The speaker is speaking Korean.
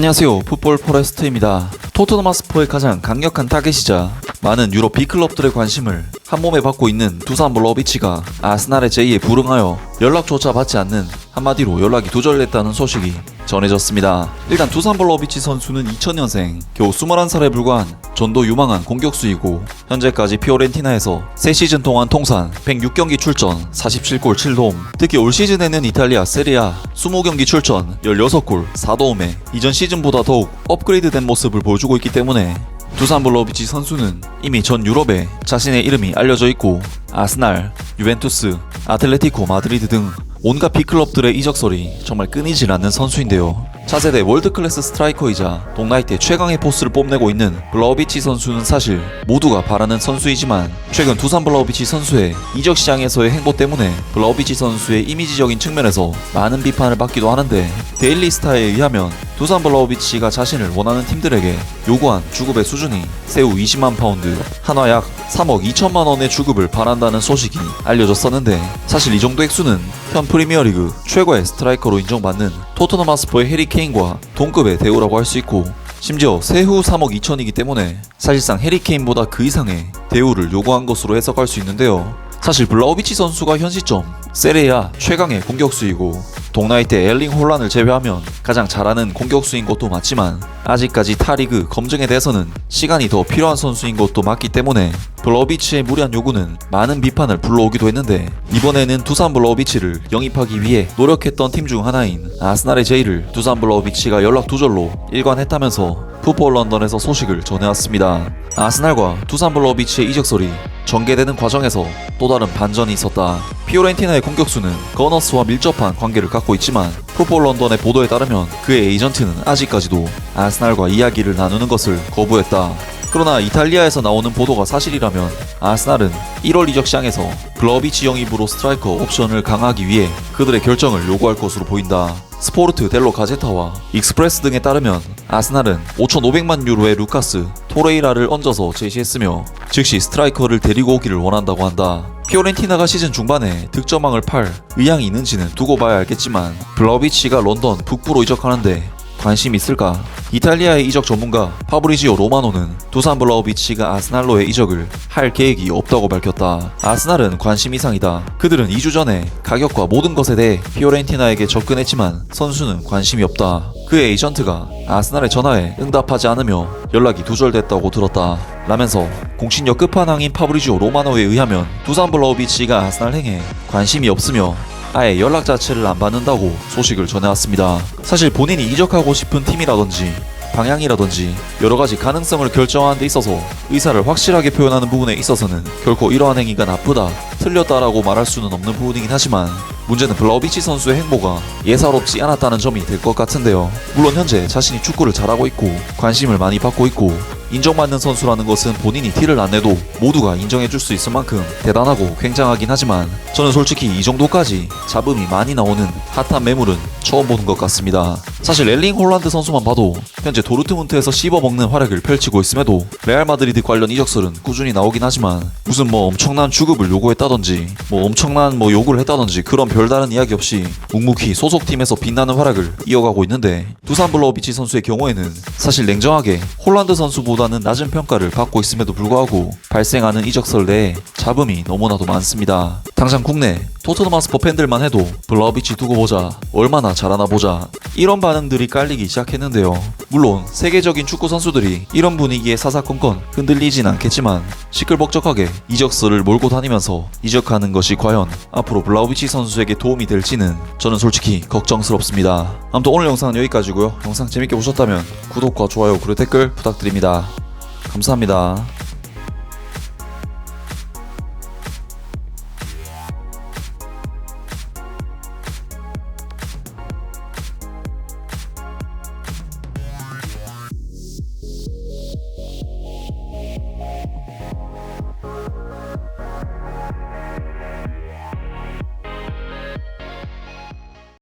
안녕하세요. 풋볼 포레스트입니다. 토트넘 하스퍼의 가장 강력한 타겟이자 많은 유럽 B클럽들의 관심을 한 몸에 받고 있는 두산 블러비치가 아스날의 제의에 불응하여 연락조차 받지 않는 한마디로 연락이 두절됐다는 소식이 전해졌습니다. 일단 두산 블러비치 선수는 2000년생, 겨우 21살에 불과한 전도 유망한 공격수이고 현재까지 피오렌티나에서 3시즌 동안 통산 106경기 출전, 47골 7도움 특히 올 시즌에는 이탈리아 세리아 20경기 출전, 16골 4도움에 이전 시즌보다 더욱 업그레이드된 모습을 보여주고 있기 때문에 두산 블러비치 선수는 이미 전 유럽에 자신의 이름이 알려져 있고 아스날, 유벤투스, 아틀레티코 마드리드 등 온갖 B클럽들의 이적설이 정말 끊이질 않는 선수인데요. 차세대 월드클래스 스트라이커이자 동나이테 최강의 포스를 뽐내고 있는 블러비치 선수는 사실 모두가 바라는 선수이지만 최근 두산 블러비치 선수의 이적 시장에서의 행보 때문에 블러비치 선수의 이미지적인 측면에서 많은 비판을 받기도 하는데 데일리 스타에 의하면 두산 블러비치가 자신을 원하는 팀들에게 요구한 주급의 수준이 새우 20만 파운드, 한화 약 3억 2천만 원의 주급을 바란다는 소식이 알려졌었는데 사실 이 정도 액수는 현 프리미어리그 최고의 스트라이커로 인정받는 토트넘 하스퍼의 해리 케인과 동급의 대우라고 할 수 있고 심지어 세후 3억 2천이기 때문에 사실상 해리 케인보다 그 이상의 대우를 요구한 것으로 해석할 수 있는데요. 사실 블라우비치 선수가 현 시점 세레야 최강의 공격수이고 동나이테 엘링 혼란을 제외하면 가장 잘하는 공격수인 것도 맞지만 아직까지 타리그 검증에 대해서는 시간이 더 필요한 선수인 것도 맞기 때문에 블러비치의 무리한 요구는 많은 비판을 불러오기도 했는데 이번에는 두산 블러비치를 영입하기 위해 노력했던 팀 중 하나인 아스날의 제의를 두산 블러비치가 연락 두절로 일관했다면서 풋볼 런던에서 소식을 전해왔습니다. 아스날과 두산 블러비치의 이적설이 전개되는 과정에서 또 다른 반전이 있었다. 피오렌티나의 공격수는 거너스와 밀접한 관계를 갖고 있지만 풋볼 런던의 보도에 따르면 그의 에이전트는 아직까지도 아스날과 이야기를 나누는 것을 거부했다. 그러나 이탈리아에서 나오는 보도가 사실이라면 아스날은 1월 이적 시장에서 블러비치 영입으로 스트라이커 옵션을 강화하기 위해 그들의 결정을 요구할 것으로 보인다. 스포르트 델로 가제타와 익스프레스 등에 따르면 아스날은 5,500만 유로의 루카스 토레이라를 얹어서 제시했으며 즉시 스트라이커를 데리고 오기를 원한다고 한다. 피오렌티나가 시즌 중반에 득점왕을 팔 의향이 있는지는 두고 봐야 알겠지만 블러비치가 런던 북부로 이적하는데 관심 있을까? 이탈리아의 이적 전문가 파브리지오 로마노는 두산 블라우비치가 아스날로의 이적을 할 계획이 없다고 밝혔다. 아스날은 관심 이상이다. 그들은 2주 전에 가격과 모든 것에 대해 피오렌티나에게 접근했지만 선수는 관심이 없다. 그의 에이전트가 아스날의 전화에 응답하지 않으며 연락이 두절됐다고 들었다. 라면서 공신력 끝판왕인 파브리지오 로마노에 의하면 두산 블라우비치가 아스날 행에 관심이 없으며 아예 연락 자체를 안 받는다고 소식을 전해왔습니다. 사실 본인이 이적하고 싶은 팀이라든지 방향이라든지 여러 가지 가능성을 결정하는 데 있어서 의사를 확실하게 표현하는 부분에 있어서는 결코 이러한 행위가 나쁘다, 틀렸다라고 말할 수는 없는 부분이긴 하지만 문제는 블라우비치 선수의 행보가 예사롭지 않았다는 점이 될 것 같은데요. 물론 현재 자신이 축구를 잘하고 있고 관심을 많이 받고 있고 인정받는 선수라는 것은 본인이 티를 안 내도 모두가 인정해줄 수 있을 만큼 대단하고 굉장하긴 하지만 저는 솔직히 이 정도까지 잡음이 많이 나오는 핫한 매물은 처음 보는 것 같습니다. 사실 엘링 홀란드 선수만 봐도 현재 도르트문트에서 씹어먹는 활약을 펼치고 있음에도 레알 마드리드 관련 이적설은 꾸준히 나오긴 하지만 무슨 뭐 엄청난 주급을 요구했다든지 뭐 엄청난 뭐 요구를 했다든지 그런 별다른 이야기 없이 묵묵히 소속팀에서 빛나는 활약을 이어가고 있는데 두산 블러비치 선수의 경우에는 사실 냉정하게 홀란드 선수보다는 낮은 평가를 받고 있음에도 불구하고 발생하는 이적설 내에 잡음이 너무나도 많습니다. 당장 국내 토트넘 하스퍼 팬들만 해도 블라우비치 두고 보자 얼마나 잘하나 보자 이런 반응들이 깔리기 시작했는데요. 물론 세계적인 축구 선수들이 이런 분위기에 사사건건 흔들리진 않겠지만 시끌벅적하게 이적설을 몰고 다니면서 이적하는 것이 과연 앞으로 블라우비치 선수에게 도움이 될지는 저는 솔직히 걱정스럽습니다. 아무튼 오늘 영상은 여기까지고요. 영상 재밌게 보셨다면 구독과 좋아요 그리고 댓글 부탁드립니다. 감사합니다.